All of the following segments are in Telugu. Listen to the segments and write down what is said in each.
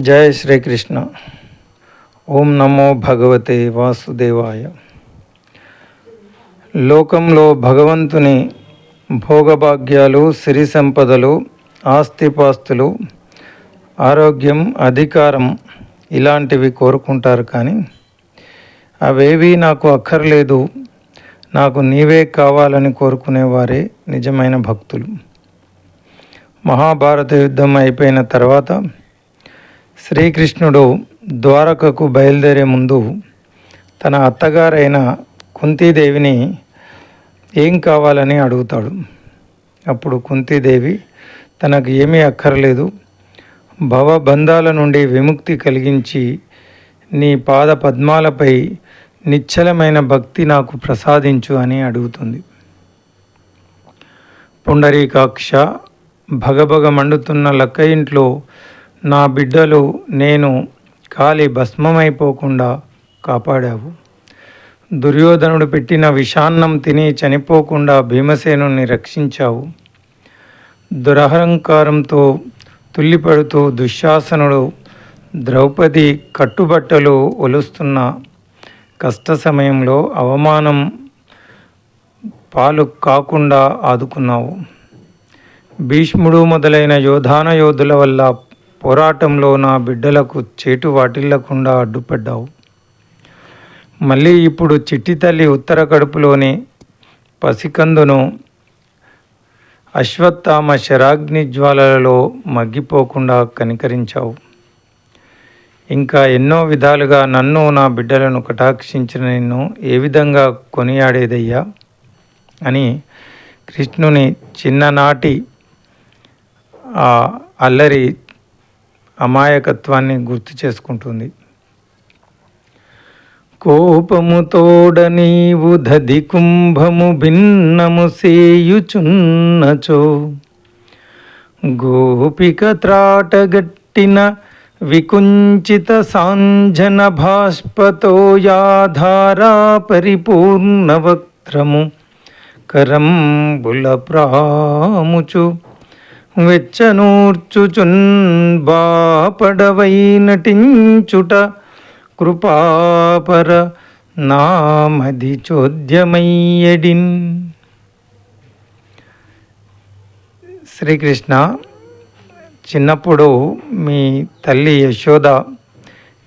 జయ శ్రీకృష్ణ. ఓం నమో భగవతే వాసుదేవాయ. లోకంలో భగవంతుని భోగభాగ్యాలు సిరి సంపదలు ఆస్తిపాస్తులు ఆరోగ్యం అధికారం ఇలాంటివి కోరుకుంటారు కానీ అవేవి నాకు అక్కర్లేదు. నాకు నీవే కావాలని కోరుకునేవారే నిజమైన భక్తులు. మహాభారత యుద్ధం అయిపోయిన తర్వాత శ్రీకృష్ణుడు ద్వారకకు బయలుదేరే ముందు తన అత్తగారైన కుంతీదేవిని ఏం కావాలని అడుగుతాడు. అప్పుడు కుంతీదేవి తనకు ఏమీ అక్కర్లేదు. భవబంధాల నుండి విముక్తి కలిగించి నీ పాద పద్మాలపై నిశ్చలమైన భక్తి నాకు ప్రసాదించు అని అడుగుతుంది. పుండరీకాక్ష భగభగ మండుతున్న లక్క ఇంట్లో నా బిడ్డలు నేను కాలి భస్మమైపోకుండా కాపాడావు. దుర్యోధనుడు పెట్టిన విషాన్నం తిని చనిపోకుండా భీమసేనుని రక్షించావు. దురహంకారంతో తుల్లిపడుతూ దుశ్శాసనుడు ద్రౌపది కట్టుబట్టలు ఒలుస్తున్న కష్ట సమయంలో అవమానం పాలు కాకుండా ఆదుకున్నావు. భీష్ముడు మొదలైన యోధాన యోధుల వల్ల పోరాటంలో నా బిడ్డలకు చేటు వాటిల్లకుండా అడ్డుపడ్డావు. మళ్ళీ ఇప్పుడు చిట్టి తల్లి ఉత్తర కడుపులోని పసికందును అశ్వత్థామ శరాగ్ని జ్వాలలలో మగ్గిపోకుండా కనికరించావు. ఇంకా ఎన్నో విధాలుగా నన్ను నా బిడ్డలను కటాక్షించిన నిన్ను ఏ విధంగా కొనియాడేదయ్యా? అని కృష్ణుని చిన్ననాటి అల్లరి అమాయకత్వాన్ని గుర్తు చేసుకుంటుంది. కోపముతోడ నీవు దధి కుంభము భిన్నము సేయుచున్నచో. గోపిక త్రాటగట్టిన వికుంచిత సాంజన భాష్పతో యాధారా పరిపూర్ణ వక్త్రము కరంబుల ప్రాముచు. వెచ్చనూర్చుచున్ బాపడవై నటించుట కృపాపర నామది చోద్యమయ్యడిన్ శ్రీకృష్ణ చిన్నప్పుడు మీ తల్లి యశోద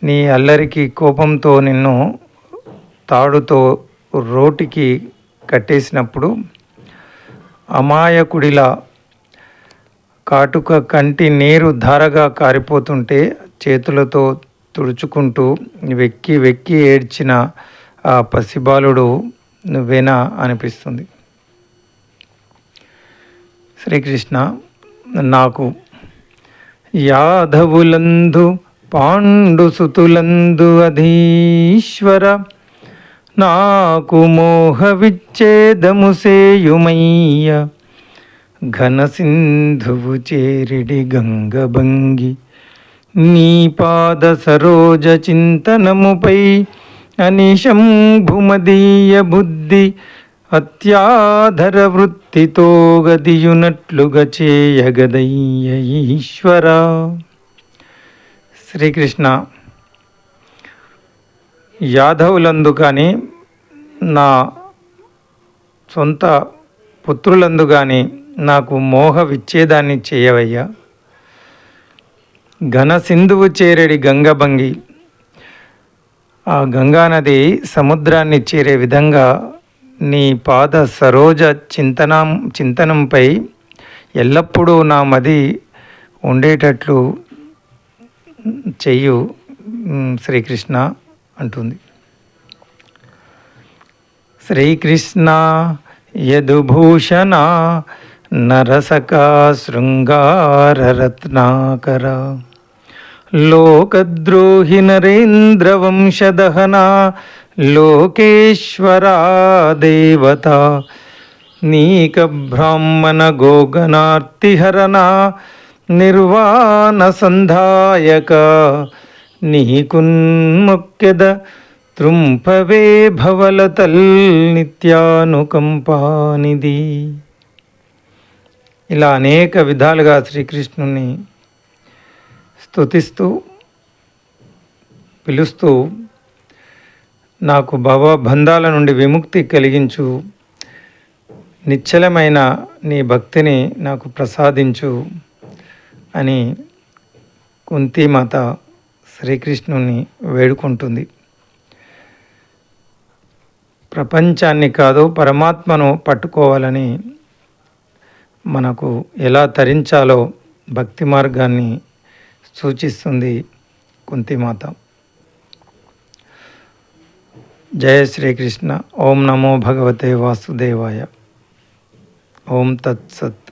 నీ అల్లరికి కోపంతో నిన్ను తాడుతో రోటికి కట్టేసినప్పుడు అమాయకుడిలా కాటుక కంటి నీరు ధారగా కారిపోతుంటే చేతులతో తుడుచుకుంటూ వెక్కి వెక్కి ఏడ్చిన ఆ పసిబాలుడు నువ్వేనా అనిపిస్తుంది. శ్రీకృష్ణ నాకు యాదవులందు పాండుసుతులందు అధీశ్వర నాకు మోహ విచ్ఛేదము సేయుమయ్య. ఘనసింధువు చేరిడి గంగభంగి. నీ పాద సరోజ చింతనముపై అనిశంభుమదీయ బుద్ధి అత్యాధర వృత్తితో గదియునట్లుగా చేయగదయ్య ఈశ్వర. శ్రీకృష్ణ యాదవులందు కానీ నా సొంత పుత్రులందు కానీ నాకు మోహ విచ్ఛేదాన్ని చేయవయ్యా. ఘన సింధువు చేరడి గంగభంగి. ఆ గంగానది సముద్రాన్ని చేరే విధంగా నీ పాద సరోజ చింతనం చింతనంపై ఎల్లప్పుడూ నా మది ఉండేటట్లు చెయ్యు శ్రీకృష్ణ అంటుంది. శ్రీకృష్ణ యదుభూషణ నరసకా శృంగారరత్నాకర లోకద్రోహి నరేంద్ర వంశదహన లోకేశ్వరా దేవత నీక బ్రాహ్మణ గోగనార్తిహరణ నిర్వాణ సంధాయక నీకున్ముఖ్యద త్రుంపవే భవలతల్ నిత్యానుకంపానిది ఇలా అనేక విధాలుగా శ్రీకృష్ణుని స్తుతిస్తూ పిలుస్తూ నాకు భవబంధాల నుండి విముక్తి కలిగించు నిశ్చలమైన నీ భక్తిని నాకు ప్రసాదించు అని కుంతీమాత శ్రీకృష్ణుని వేడుకుంటుంది. ప్రపంచాన్ని కాదు పరమాత్మను పట్టుకోవాలని మనకు ఎలా తరించాలో భక్తి మార్గాన్ని సూచిస్తుంది కుంతిమాత. జయ శ్రీకృష్ణ. ఓం నమో భగవతే వాసుదేవాయ. ఓం తత్సత్